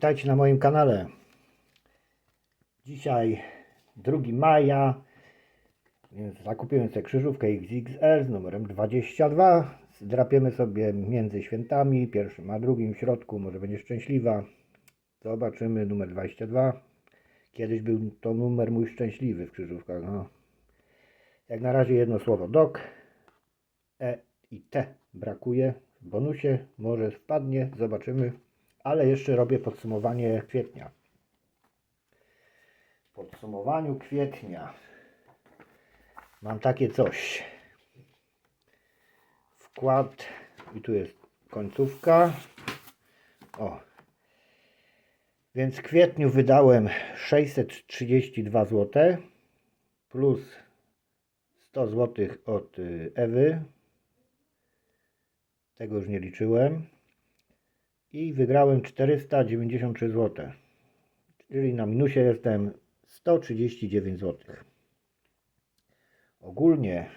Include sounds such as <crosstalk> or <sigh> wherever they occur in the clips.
Witajcie na moim kanale. Dzisiaj 2 maja, więc zakupiłem sobie krzyżówkę XXL z numerem 22. Zdrapiemy sobie między świętami, pierwszym a drugim w środku, może będzie szczęśliwa. Zobaczymy numer 22. Kiedyś był to numer mój szczęśliwy w krzyżówkach. No. Jak na razie jedno słowo dok. E i T brakuje w bonusie. Może wpadnie, zobaczymy. Ale jeszcze robię podsumowanie kwietnia. W podsumowaniu kwietnia mam takie coś. Wkład i tu jest końcówka. O. Więc w kwietniu wydałem 632 zł plus 100 zł od y, Ewy. Tego już nie liczyłem. I wygrałem 493 zł. Czyli na minusie jestem 139 zł. Ogólnie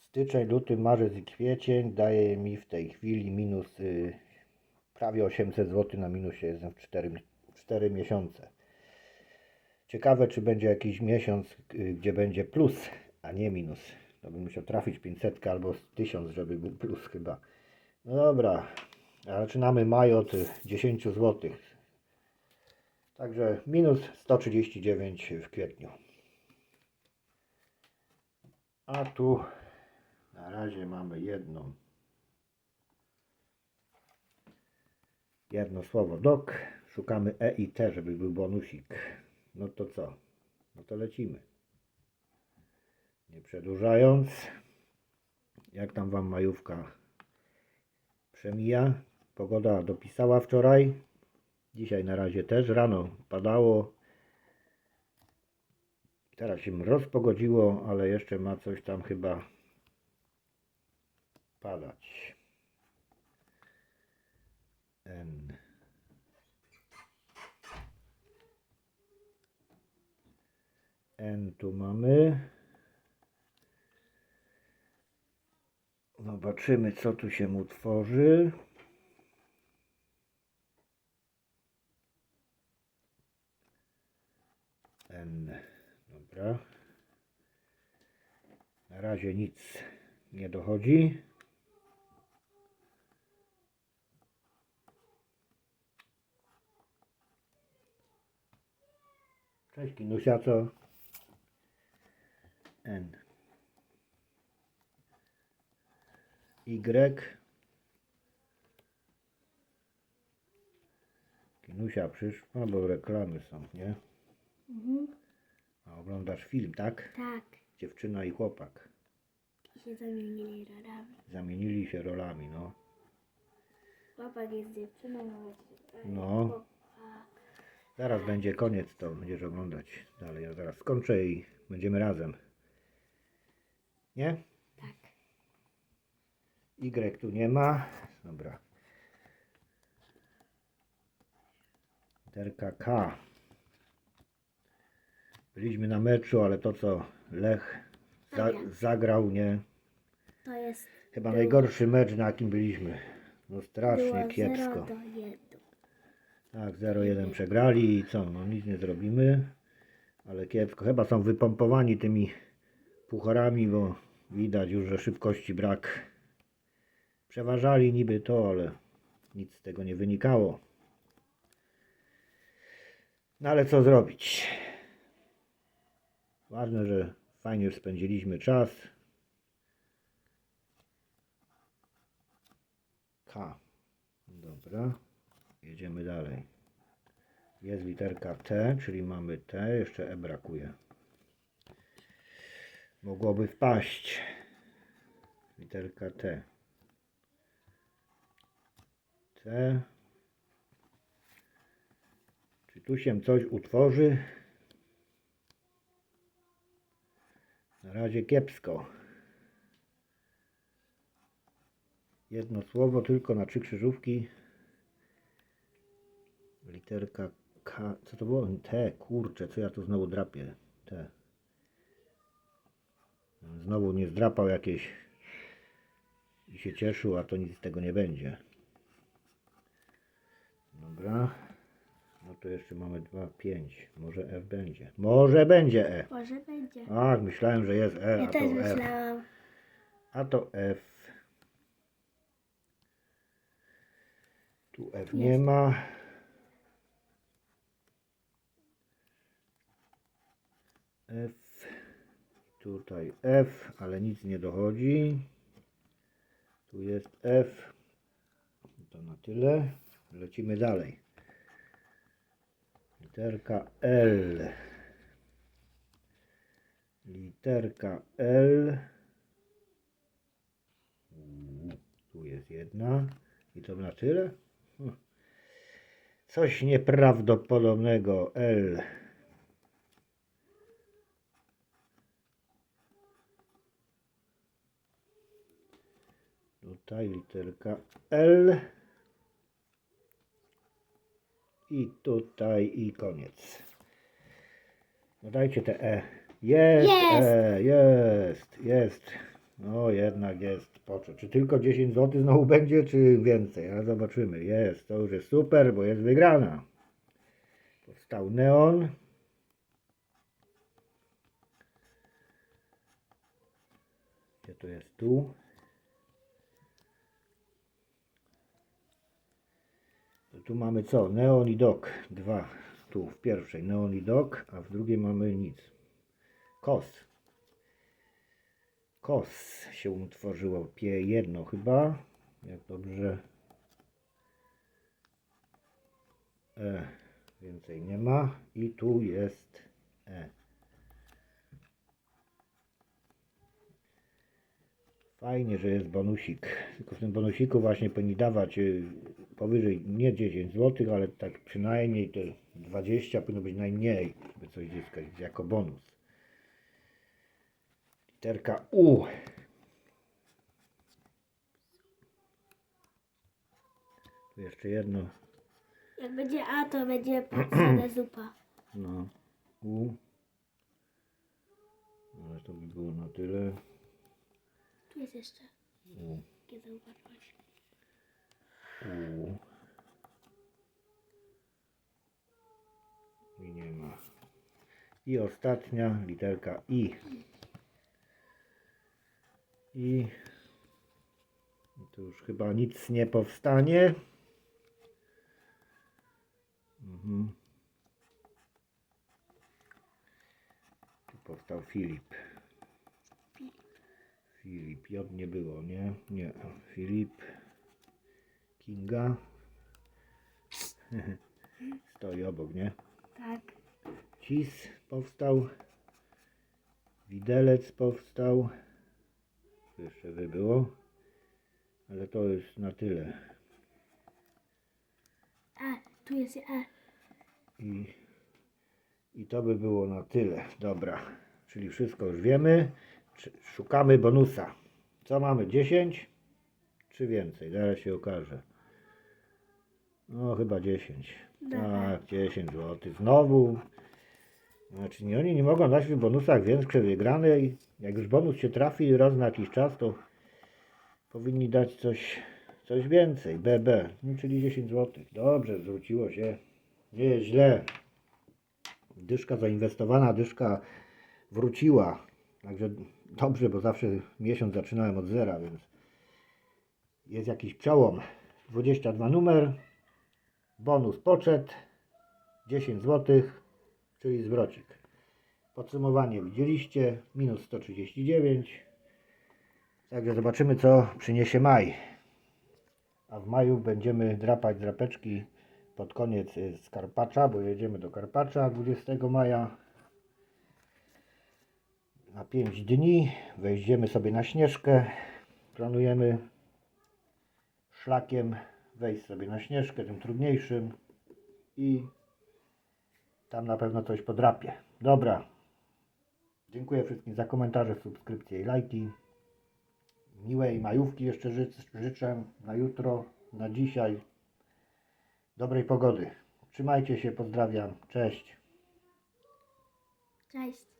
styczeń, luty, marzec i kwiecień daje mi w tej chwili minus y, prawie 800 zł na minusie. Jestem w 4, 4 miesiące. Ciekawe, czy będzie jakiś miesiąc, y, gdzie będzie plus, a nie minus. To bym musiał trafić 500 albo 1000, żeby był plus chyba. No dobra, zaczynamy maj od y, 10 zł. Także minus 139 w kwietniu. A tu na razie mamy jedną. Jedno słowo dok. Szukamy E i T, żeby był bonusik. No to co? No to lecimy. Nie przedłużając. Jak tam Wam majówka przemija? Pogoda dopisała wczoraj. Dzisiaj na razie też. Rano padało. Teraz się rozpogodziło, ale jeszcze ma coś tam chyba padać. N. N tu mamy. Zobaczymy, co tu się mu tworzy. N. Dobra. Na razie nic nie dochodzi. Cześć Kinusia, co? N. Y. Kinusia przyszła, bo reklamy są, nie? Mhm. Oglądasz film, tak? Tak. Dziewczyna i chłopak. I się zamienili rolami. Zamienili się rolami, no. Chłopak jest dziewczyną, a dziewczyna No. Zaraz będzie koniec, to będziesz oglądać dalej. Ja zaraz skończę i będziemy razem. Nie? Tak. Y tu nie ma. Dobra. Literka K. Byliśmy na meczu, ale to co Lech za, zagrał, nie? To jest Chyba Było- najgorszy mecz, na jakim byliśmy. No strasznie było kiepsko. 0 do 1. Tak, 0-1 przegrali i co? No nic nie zrobimy. Ale kiepsko. Chyba są wypompowani tymi pucharami, bo widać już, że szybkości brak. Przeważali niby to, ale nic z tego nie wynikało. No ale co zrobić? Ważne, że fajnie spędziliśmy czas. K. Dobra. Jedziemy dalej. Jest literka T, czyli mamy T, jeszcze E brakuje. Mogłoby wpaść. Literka T. T. Czy tu się coś utworzy? Na razie kiepsko. Jedno słowo tylko na trzy krzyżówki. Literka K. Co to było? T, kurczę, co ja tu znowu drapię? T. Znowu nie zdrapał jakieś i się cieszył, a to nic z tego nie będzie. Dobra. To jeszcze mamy 2, 5. Może F będzie. Może będzie E. Może będzie. Ach, myślałem, że jest E, Ja a to też F. myślałam. A to F. Tu F Jest. nie ma. F. Tutaj F, ale nic nie dochodzi. Tu jest F. To na tyle. Lecimy dalej. Literka L. Literka L. Mm, Tu jest jedna. I to na tyle? Hm. Coś nieprawdopodobnego. L. Tutaj literka L. I tutaj i koniec. No dajcie te E. Jest, Jest. E, jest, jest. No jednak jest. Poczę. Czy tylko 10 zł znowu będzie, czy więcej? Ale zobaczymy. Jest, to już jest super, bo jest wygrana. Powstał neon. Gdzie to jest tu? Tu mamy co? Neon i dok. Dwa. Tu w pierwszej neon i dok, a w drugiej mamy nic. Kos. Kos się utworzyło. Pie jedno chyba. Jak dobrze. E. Więcej nie ma. I tu jest E. Fajnie, że jest bonusik. Tylko w tym bonusiku właśnie powinni dawać y, powyżej nie 10 zł, ale tak przynajmniej te 20 powinno być najmniej, żeby coś zyskać jako bonus. Literka U. Tu jeszcze jedno. Jak będzie A, to będzie patrzona <clears throat> zupa. No. U. Ale to by było na tyle. Tu jest jeszcze. U. Kiedy zauważyłeś. U. I nie ma. I ostatnia literka I. I tu już chyba nic nie powstanie. Mhm. Tu powstał Filip. Filip. J nie było, nie? Nie. Filip. Kinga. <laughs> Stoi obok, nie? Tak. Cis powstał. Widelec powstał. Tu jeszcze by było. Ale to jest na tyle. E, tu jest E. I, I to by było na tyle. Dobra. Czyli wszystko już wiemy. Szukamy bonusa. Co mamy? 10? Czy więcej? Zaraz się okaże. No chyba 10. Dobra. Tak, 10 zł. Znowu. Znaczy nie, oni nie mogą dać w bonusach większej wygranej. Jak już bonus się trafi raz na jakiś czas, to powinni dać coś, coś więcej. BB, no, czyli 10 zł. Dobrze, zwróciło się. Nie jest źle. Dyszka zainwestowana, dyszka wróciła. Także dobrze, bo zawsze miesiąc zaczynałem od zera, więc jest jakiś przełom. 22 numer, bonus poczet, 10 zł, czyli zwrocik. Podsumowanie widzieliście, minus 139. Także zobaczymy, co przyniesie maj. A w maju będziemy drapać drapeczki pod koniec y, z Karpacza, bo jedziemy do Karpacza 20 maja. Na 5 dni wejdziemy sobie na Śnieżkę. Planujemy szlakiem wejść sobie na Śnieżkę, tym trudniejszym i tam na pewno coś podrapię. Dobra. Dziękuję wszystkim za komentarze, subskrypcje i lajki. Miłej majówki jeszcze ży życzę na jutro, na dzisiaj. Dobrej pogody. Trzymajcie się, pozdrawiam. Cześć. Cześć.